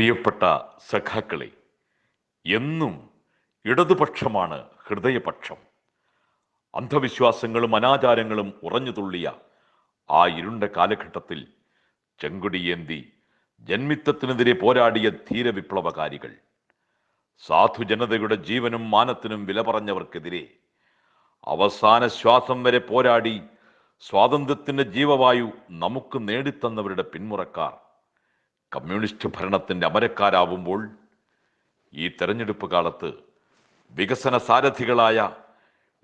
പ്രിയപ്പെട്ട സഖാക്കളെ എന്നും ഇടതുപക്ഷമാണ് ഹൃദയപക്ഷം. അന്ധവിശ്വാസങ്ങളും അനാചാരങ്ങളും ഉറഞ്ഞു തുള്ളിയ ആ ഇരുണ്ട കാലഘട്ടത്തിൽ ചെങ്കുടിയേന്തി ജന്മിത്തത്തിനെതിരെ പോരാടിയ ധീരവിപ്ലവകാരികൾ സാധുജനതയുടെ ജീവനും മാനത്തിനും വില പറഞ്ഞവർക്കെതിരെ അവസാന ശ്വാസം വരെ പോരാടി സ്വാതന്ത്ര്യത്തിന്റെ ജീവവായു നമുക്ക് നേടിത്തന്നവരുടെ പിന്മുറക്കാർ കമ്മ്യൂണിസ്റ്റ് ഭരണത്തിന്റെ അമരക്കാരാവുമ്പോൾ ഈ തെരഞ്ഞെടുപ്പ് കാലത്ത് വികസന സാരഥികളായ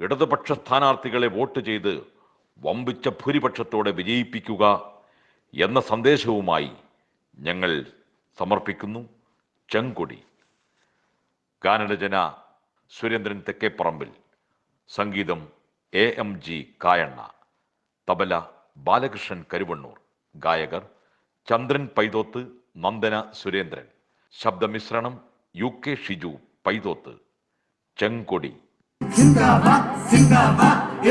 ഇടതുപക്ഷ സ്ഥാനാർത്ഥികളെ വോട്ട് ചെയ്ത് വമ്പിച്ച ഭൂരിപക്ഷത്തോടെ വിജയിപ്പിക്കുക എന്ന സന്ദേശവുമായി ഞങ്ങൾ സമർപ്പിക്കുന്നു. ചെങ്കൊടി. ഗാനരചന സുരേന്ദ്രൻ തെക്കേപ്പറമ്പിൽ. സംഗീതം A M G Kayanna. Tabla Balakrishnan Karuvannur. ഗായകർ ചന്ദ്രൻ പൈതോത്ത് നന്ദന സുരേന്ദ്രൻ. ശബ്ദമിശ്രണം യു കെ ഷിജു പൈതോത്ത്. ചെങ്കൊടി. സിന്ദാബാദ് സിന്ദാബാദ്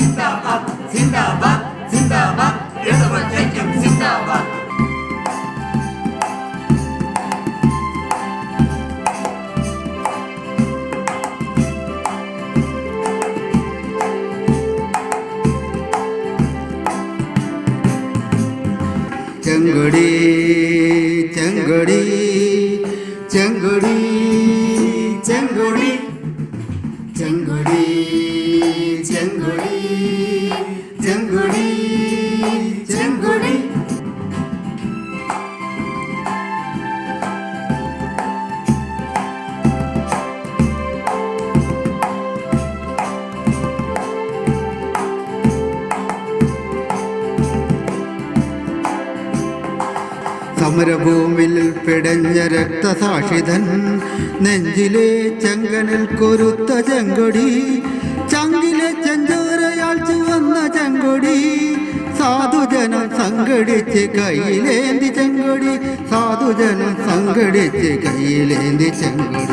സിന്ദാബാദ് സിന്ദാബാദ് സിന്ദാബാദ് ചെങ്കൊടി ചെങ്കൊടി ചെങ്കൊടി ചെങ്കൊടി സമരഭൂമിൽ പിടഞ്ഞ രക്തസാക്ഷിതൻ നെഞ്ചിലെ ചെങ്കനിൽ കൊരുത്ത ചെങ്കൊടി. ചങ്കിലെ ചെഞ്ചോരയാൾ ചുവന്ന ചെങ്കൊടി. സാധുജനം സംഘടിച്ച് കയ്യിലേന്തി ചെങ്കൊടി. സാധുജനം സംഘടിച്ച് കയ്യിലേന്തി ചെങ്കൊടി.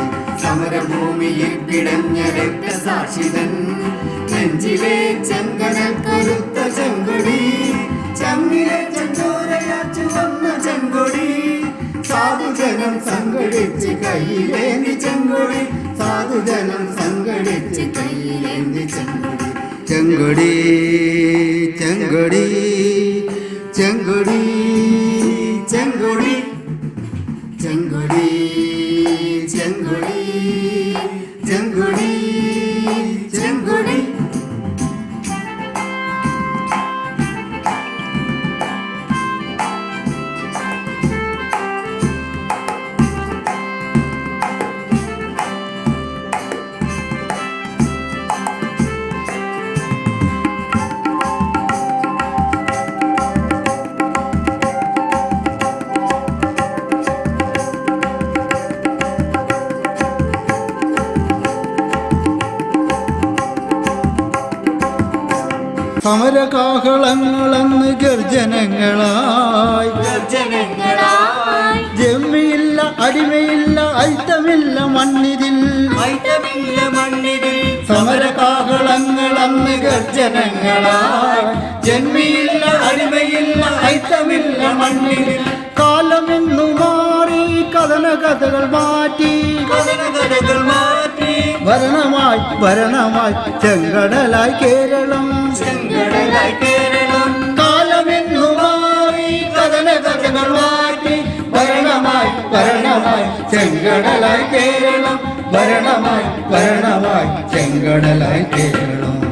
സമരഭൂമിയിൽ പിടഞ്ഞ രക്തസാക്ഷിതൻ നെഞ്ചിലെ ചെങ്കനൽ ચંગડી ચંગડી ચંગડી സമരകാഹളങ്ങളെന്ന് ഗർജനങ്ങളായി. ജമ്മിയില്ല അടിമയില്ല ഐത്തമില്ല മണ്ണിതിൽ. സമരകാഹളങ്ങളെന്ന് ഗർജനങ്ങളായി. ജന്മിയില്ല അടിമയില്ല ഐത്തമില്ല മണ്ണിതിൽ. കാലമെന്നു മാറി കഥന കഥകൾ മാറ്റി. കഥകൾ മാറ്റി. ഭരണമായി ഭരണമായി ചെങ്കടലായി കേരളം. ചെങ്കടലായി കേരളം. കാലമെന്നു മാറി കഥന കഥകൾ മാറ്റി ഭരണമായി ഭരണമായി ചെങ്കടലായി കേരളം. ഭരണമായി ഭരണമായി ചെങ്കടലായി കേരളം.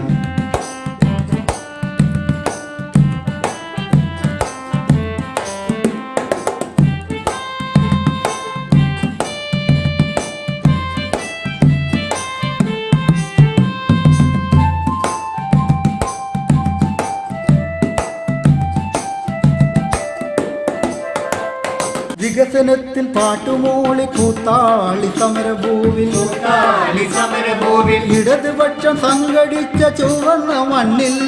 വികസനത്തിൽ പാട്ടുമൂളി കൂത്താളി സമരഭൂവിൽ. സമരഭൂവിൽ. ഇടതുപക്ഷം സംഘടിച്ച ചുവന്ന മണ്ണിൽ.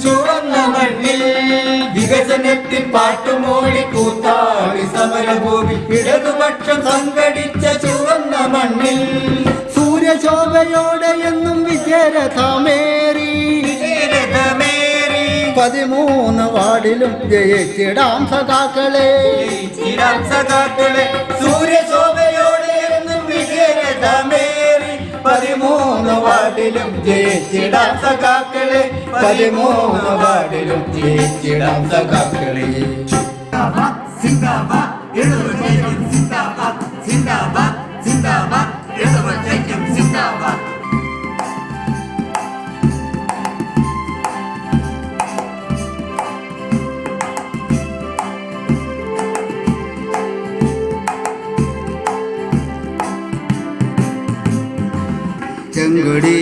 ചുവന്ന മണ്ണിൽ. വികസനത്തിൽ പാട്ടുമോളി കൂത്താളി സമരഭൂവിൽ. ഇടതുപക്ഷം സംഘടിച്ച ചുവന്ന മണ്ണിൽ. സൂര്യശോഭയോടെ എന്നും വിജയരഥമേറി. പതിമൂന്ന് കളിലും ജയിച്ചിടാം സദാക്കളെ ജയിച്ചിടാം സഖാക്കളെ. പതിമൂന്ന് വാർഡിലും ജയിച്ചിടാം സഖാക്കളെ. പതിമൂന്ന് വാർഡിലും ജയിച്ചിടാം സഖാക്കളെ. ചെങ്കൊടി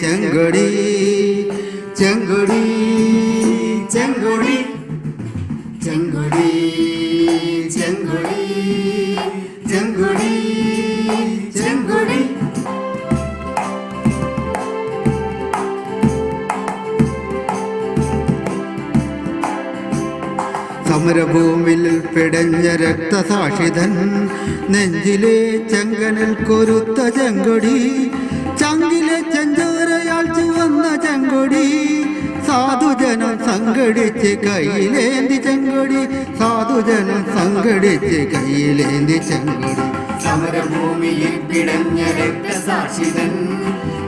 ചെങ്കടി ചെങ്കടി ചെങ്കൊടി. സമരഭൂമിൽ പിടഞ്ഞ രക്തസാക്ഷിതൻ. നെഞ്ചിലെ ചെങ്കനിൽ കൊരുത്ത ചെങ്കൊടി. ചങ്കിലെ ചെഞ്ചോരയാൾ ചുവന്ന ചെങ്കൊടി. സാധുജനം സംഘടിച്ച് കയ്യിലേന്തി ചെങ്കൊടി. സാധുജനം സംഘടിച്ച് കയ്യിലേന്തി ചെങ്കൊടി. സമരഭൂമിയിൽ പിടഞ്ഞ രക്തസാക്ഷിതൻ.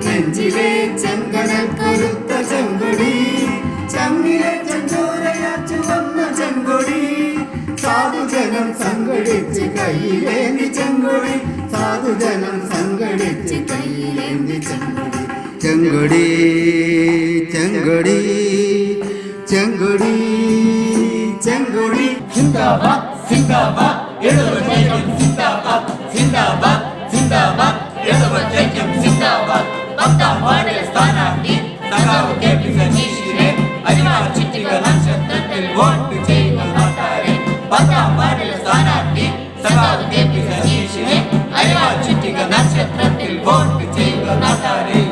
നെഞ്ചിലെ ചെങ്കനൽ കരുത്ത ചെങ്കൊടി. ചങ്ങിലെ ചെഞ്ചോരയാച്ചു വന്ന ചെങ്കൊടി. സാധുജനം സംഘടിച്ച് കയ്യിലേന്തി ചെങ്കൊടി. സാധുജനം സംഘടിച്ച് കയ്യിലേന്തി ചെങ്കൊടി. ചെങ്കൊടി ചെങ്കൊടി ചെങ്കൊടി ചെങ്കൊടി. സിന്ദാബാദ് സിന്ദാബാദ് സിന്ദാബാദ് സിന്ദാബാദ് Вставал в небе за нижней, а я чуть не гонать, как на пельбор, где его натарил.